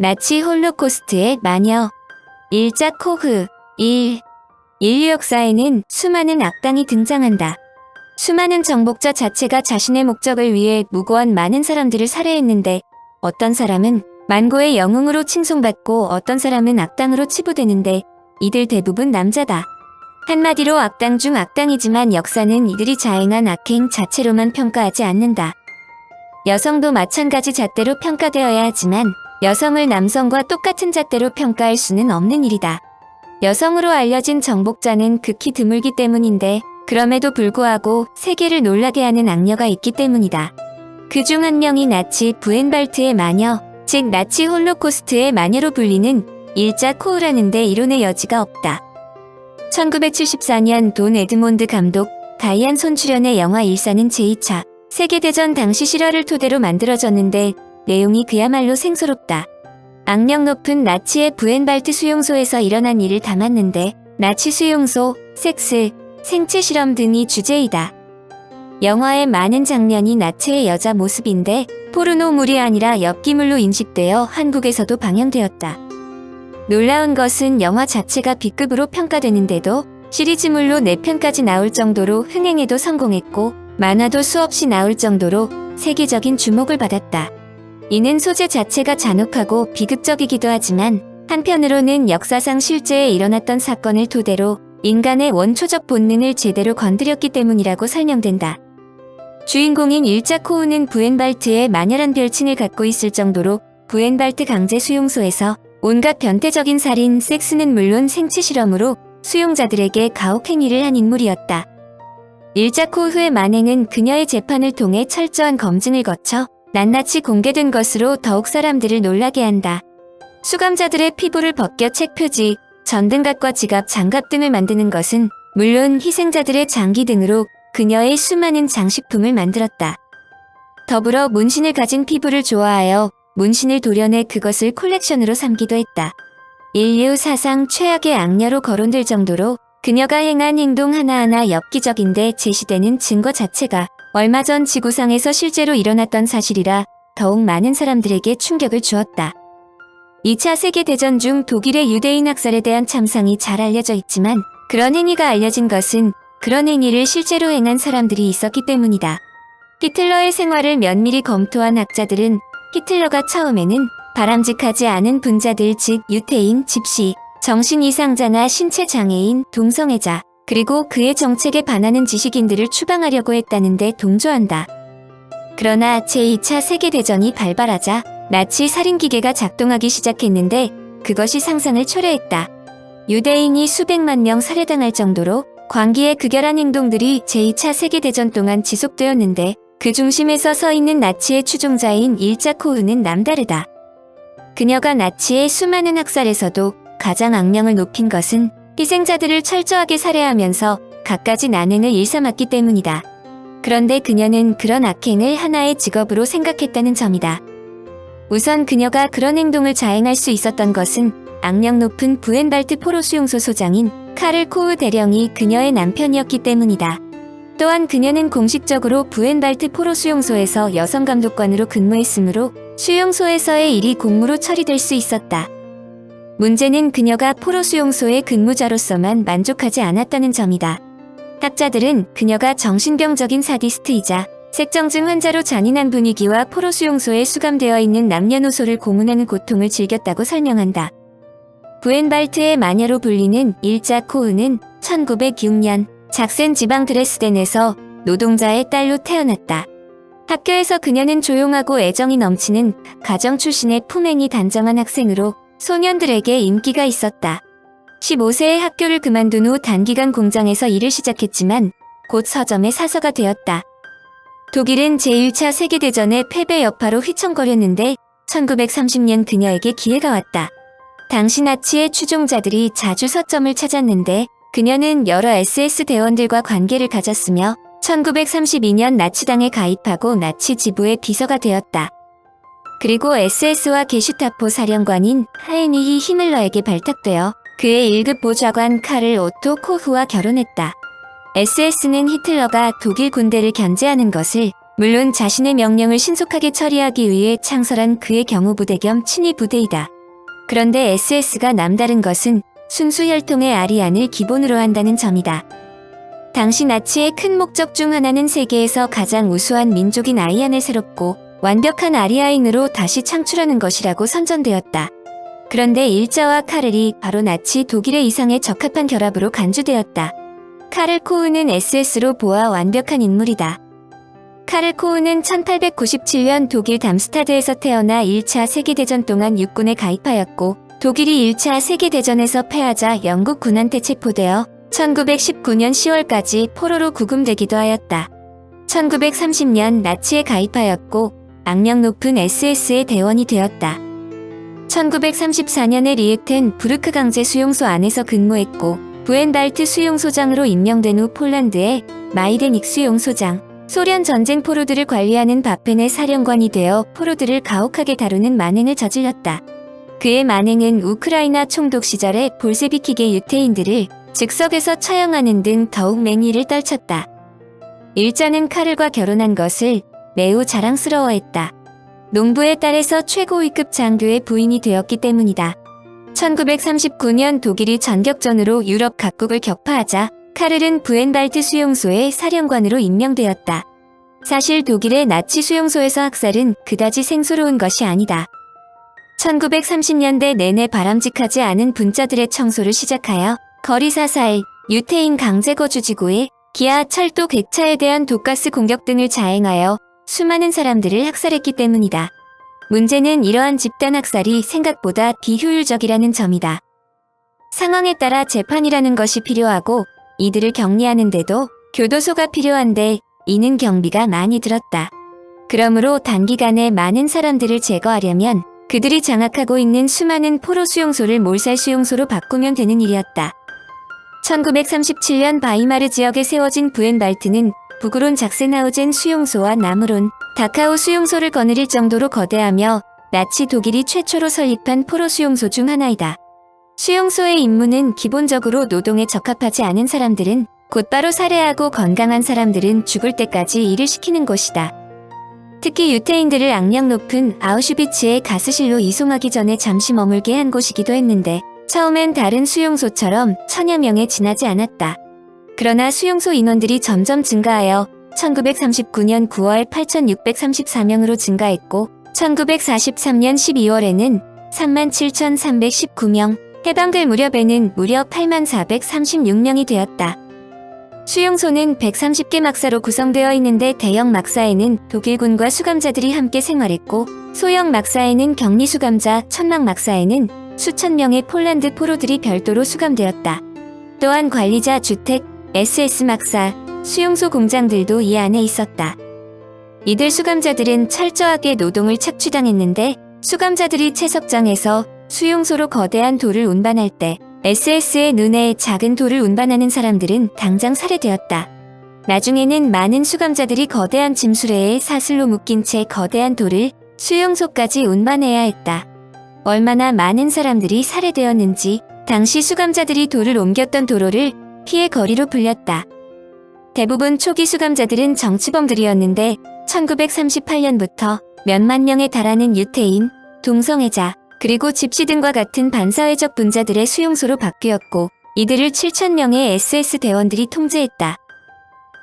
나치 홀로코스트의 마녀 일자 코흐 1 인류 역사에는 수많은 악당이 등장한다. 수많은 정복자 자체가 자신의 목적을 위해 무고한 많은 사람들을 살해했는데 어떤 사람은 만고의 영웅으로 칭송받고 어떤 사람은 악당으로 치부되는데 이들 대부분 남자다. 한마디로 악당 중 악당이지만 역사는 이들이 자행한 악행 자체로만 평가하지 않는다. 여성도 마찬가지 잣대로 평가되어야 하지만 여성을 남성과 똑같은 잣대로 평가할 수는 없는 일이다. 여성으로 알려진 정복자는 극히 드물기 때문인데 그럼에도 불구하고 세계를 놀라게 하는 악녀가 있기 때문이다. 그 중 한 명이 나치 부엔발트의 마녀, 즉 나치 홀로코스트의 마녀로 불리는 일자 코우라는데 이론의 여지가 없다. 1974년 돈 에드몬드 감독, 다이안 손 출연의 영화 일사는 제2차 세계대전 당시 실화를 토대로 만들어졌는데 내용이 그야말로 생소롭다. 악명 높은 나치의 부엔발트 수용소에서 일어난 일을 담았는데 나치 수용소, 섹스, 생체 실험 등이 주제이다. 영화의 많은 장면이 나치의 여자 모습인데 포르노물이 아니라 엽기물로 인식되어 한국에서도 방영되었다. 놀라운 것은 영화 자체가 B급으로 평가되는데도 시리즈물로 4편까지 나올 정도로 흥행에도 성공했고 만화도 수없이 나올 정도로 세계적인 주목을 받았다. 이는 소재 자체가 잔혹하고 비극적이기도 하지만 한편으로는 역사상 실제에 일어났던 사건을 토대로 인간의 원초적 본능을 제대로 건드렸기 때문이라고 설명된다. 주인공인 일자 코우는 부엔발트의 마녀란 별칭을 갖고 있을 정도로 부엔발트 강제 수용소에서 온갖 변태적인 살인, 섹스는 물론 생체 실험으로 수용자들에게 가혹행위를 한 인물이었다. 일자 코우의 만행은 그녀의 재판을 통해 철저한 검증을 거쳐 낱낱이 공개된 것으로 더욱 사람들을 놀라게 한다. 수감자들의 피부를 벗겨 책 표지, 전등갑과 지갑, 장갑 등을 만드는 것은 물론 희생자들의 장기 등으로 그녀의 수많은 장식품을 만들었다. 더불어 문신을 가진 피부를 좋아하여 문신을 도려내 그것을 콜렉션으로 삼기도 했다. 인류 사상 최악의 악녀로 거론될 정도로 그녀가 행한 행동 하나하나 엽기적인데 제시되는 증거 자체가 얼마 전 지구상에서 실제로 일어났던 사실이라 더욱 많은 사람들에게 충격을 주었다. 2차 세계대전 중 독일의 유대인 학살에 대한 참상이 잘 알려져 있지만 그런 행위가 알려진 것은 그런 행위를 실제로 행한 사람들이 있었기 때문이다. 히틀러의 생활을 면밀히 검토한 학자들은 히틀러가 처음에는 바람직하지 않은 분자들 즉 유태인, 집시, 정신 이상자나 신체 장애인, 동성애자, 그리고 그의 정책에 반하는 지식인들을 추방하려고 했다는데 동조한다. 그러나 제2차 세계대전이 발발하자 나치 살인기계가 작동하기 시작했는데 그것이 상상을 초래했다. 유대인이 수백만 명 살해당할 정도로 광기의 극열한 행동들이 제2차 세계대전 동안 지속되었는데 그 중심에서 서 있는 나치의 추종자인 일자 코우는 남다르다. 그녀가 나치의 수많은 학살에서도 가장 악령을 높인 것은 희생자들을 철저하게 살해하면서 갖가지 난행을 일삼았기 때문이다. 그런데 그녀는 그런 악행을 하나의 직업으로 생각했다는 점이다. 우선 그녀가 그런 행동을 자행할 수 있었던 것은 악령 높은 부엔발트 포로 수용소 소장인 카를 코우 대령이 그녀의 남편이었기 때문이다. 또한 그녀는 공식적으로 부엔발트 포로 수용소에서 여성 감독관으로 근무했으므로 수용소에서의 일이 공무로 처리될 수 있었다. 문제는 그녀가 포로 수용소의 근무자로서만 만족하지 않았다는 점이다. 학자들은 그녀가 정신병적인 사디스트이자 색정증 환자로 잔인한 분위기와 포로 수용소에 수감되어 있는 남녀노소를 고문하는 고통을 즐겼다고 설명한다. 부엔발트의 마녀로 불리는 일자 코우는 1906년 작센 지방 드레스덴에서 노동자의 딸로 태어났다. 학교에서 그녀는 조용하고 애정이 넘치는 가정 출신의 품행이 단정한 학생으로 소년들에게 인기가 있었다. 15세에 학교를 그만둔 후 단기간 공장에서 일을 시작했지만 곧 서점의 사서가 되었다. 독일은 제1차 세계대전의 패배 여파로 휘청거렸는데 1930년 그녀에게 기회가 왔다. 당시 나치의 추종자들이 자주 서점을 찾았는데 그녀는 여러 SS 대원들과 관계를 가졌으며 1932년 나치당에 가입하고 나치 지부의 비서가 되었다. 그리고 SS와 게슈타포 사령관인 하이니히 히밀러에게 발탁되어 그의 1급 보좌관 카를 오토 코흐와 결혼했다. SS는 히틀러가 독일 군대를 견제하는 것을 물론 자신의 명령을 신속하게 처리하기 위해 창설한 그의 경호 부대 겸 친위 부대이다. 그런데 SS가 남다른 것은 순수 혈통의 아리안을 기본으로 한다는 점이다. 당시 나치의 큰 목적 중 하나는 세계에서 가장 우수한 민족인 아이안을 새롭고 완벽한 아리아인으로 다시 창출하는 것이라고 선전되었다. 그런데 일자와 카를이 바로 나치 독일의 이상에 적합한 결합으로 간주되었다. 카를 코우는 SS로 보아 완벽한 인물이다. 카를 코우는 1897년 독일 담스타드에서 태어나 1차 세계대전 동안 육군에 가입하였고 독일이 1차 세계대전에서 패하자 영국 군한테 체포되어 1919년 10월까지 포로로 구금되기도 하였다. 1930년 나치에 가입하였고 악령 높은 SS의 대원이 되었다. 1934년에 리에텐 부르크 강제 수용소 안에서 근무했고 부엔발트 수용소장으로 임명된 후 폴란드의 마이데닉 수용소장, 소련 전쟁 포로들을 관리하는 바펜의 사령관이 되어 포로들을 가혹하게 다루는 만행을 저질렀다. 그의 만행은 우크라이나 총독 시절에 볼세비키계 유태인들을 즉석에서 처형하는 등 더욱 맹위를 떨쳤다. 일자는 카를과 결혼한 것을 매우 자랑스러워했다. 농부의 딸에서 최고위급 장교의 부인이 되었기 때문이다. 1939년 독일이 전격전으로 유럽 각국을 격파하자 카를은 부엔발트 수용소의 사령관으로 임명되었다. 사실 독일의 나치 수용소에서 학살은 그다지 생소로운 것이 아니다. 1930년대 내내 바람직하지 않은 분자들의 청소를 시작하여 거리 사살, 유태인 강제 거주 지구에 기아, 철도, 객차에 대한 독가스 공격 등을 자행하여 수많은 사람들을 학살했기 때문이다. 문제는 이러한 집단 학살이 생각보다 비효율적이라는 점이다. 상황에 따라 재판이라는 것이 필요하고 이들을 격리하는데도 교도소가 필요한데 이는 경비가 많이 들었다. 그러므로 단기간에 많은 사람들을 제거하려면 그들이 장악하고 있는 수많은 포로 수용소를 몰살 수용소로 바꾸면 되는 일이었다. 1937년 바이마르 지역에 세워진 부엔발트는 북으론 작센하우젠 수용소와 남으론 다카우 수용소를 거느릴 정도로 거대하며 나치 독일이 최초로 설립한 포로 수용소 중 하나이다. 수용소의 임무는 기본적으로 노동에 적합하지 않은 사람들은 곧바로 살해하고 건강한 사람들은 죽을 때까지 일을 시키는 곳이다. 특히 유태인들을 악령 높은 아우슈비츠의 가스실로 이송하기 전에 잠시 머물게 한 곳이기도 했는데 처음엔 다른 수용소처럼 천여 명에 지나지 않았다. 그러나 수용소 인원들이 점점 증가하여 1939년 9월 8,634명으로 증가했고 1943년 12월에는 37,319명, 해방될 무렵에는 무려 84,436명이 되었다. 수용소는 130개 막사로 구성되어 있는데 대형 막사에는 독일군과 수감자들이 함께 생활했고 소형 막사에는 격리 수감자, 천막 막사에는 수천 명의 폴란드 포로들이 별도로 수감되었다. 또한 관리자, 주택, SS 막사, 수용소 공장들도 이 안에 있었다. 이들 수감자들은 철저하게 노동을 착취당했는데 수감자들이 채석장에서 수용소로 거대한 돌을 운반할 때 SS의 눈에 작은 돌을 운반하는 사람들은 당장 살해되었다. 나중에는 많은 수감자들이 거대한 짐수레에 사슬로 묶인 채 거대한 돌을 수용소까지 운반해야 했다. 얼마나 많은 사람들이 살해되었는지 당시 수감자들이 돌을 옮겼던 도로를 피해 거리로 불렸다. 대부분 초기 수감자들은 정치범들이었는데 1938년부터 몇만 명에 달하는 유태인, 동성애자, 그리고 집시 등과 같은 반사회적 분자들의 수용소로 바뀌었고 이들을 7천 명의 SS 대원들이 통제했다.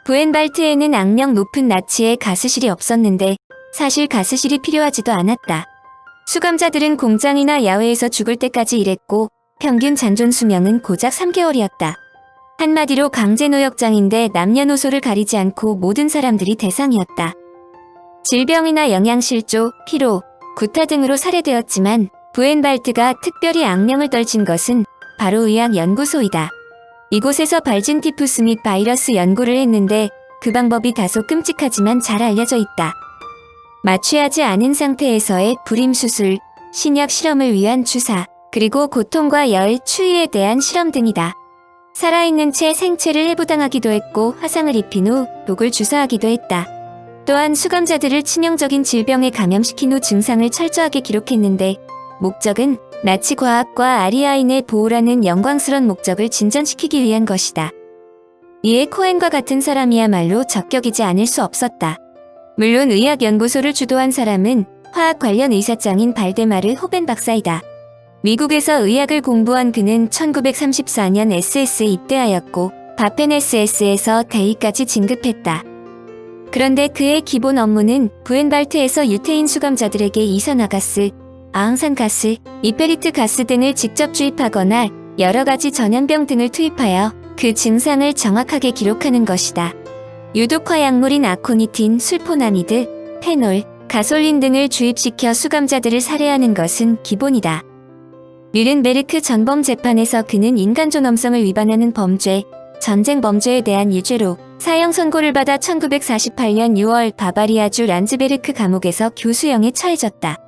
부엔발트에는 악명 높은 나치의 가스실이 없었는데 사실 가스실이 필요하지도 않았다. 수감자들은 공장이나 야외에서 죽을 때까지 일했고 평균 잔존 수명은 고작 3개월이었다. 한마디로 강제노역장인데 남녀노소를 가리지 않고 모든 사람들이 대상이었다. 질병이나 영양실조, 피로, 구타 등으로 살해되었지만 부엔발트가 특별히 악명을 떨친 것은 바로 의학연구소이다. 이곳에서 발진 티푸스 및 바이러스 연구를 했는데 그 방법이 다소 끔찍하지만 잘 알려져 있다. 마취하지 않은 상태에서의 불임 수술, 신약 실험을 위한 주사, 그리고 고통과 열, 추위에 대한 실험 등이다. 살아있는 채 생체를 해부당하기도 했고 화상을 입힌 후 독을 주사하기도 했다. 또한 수감자들을 치명적인 질병에 감염시킨 후 증상을 철저하게 기록했는데 목적은 나치 과학과 아리아인의 보호라는 영광스런 목적을 진전시키기 위한 것이다. 이에 코엔과 같은 사람이야말로 적격이지 않을 수 없었다. 물론 의학연구소를 주도한 사람은 화학 관련 의사장인 발데마르 호벤 박사이다. 미국에서 의학을 공부한 그는 1934년 SS에 입대하였고 바펜 SS에서 대위까지 진급했다. 그런데 그의 기본 업무는 부엔발트에서 유태인 수감자들에게 이산화가스, 아항산가스, 이페리트 가스 등을 직접 주입하거나 여러 가지 전염병 등을 투입하여 그 증상을 정확하게 기록하는 것이다. 유독화 약물인 아코니틴, 술포나미드, 페놀, 가솔린 등을 주입시켜 수감자들을 살해하는 것은 기본이다. 류른베르크 전범 재판에서 그는 인간 존엄성을 위반하는 범죄, 전쟁 범죄에 대한 유죄로 사형 선고를 받아 1948년 6월 바바리아주 란즈베르크 감옥에서 교수형에 처해졌다.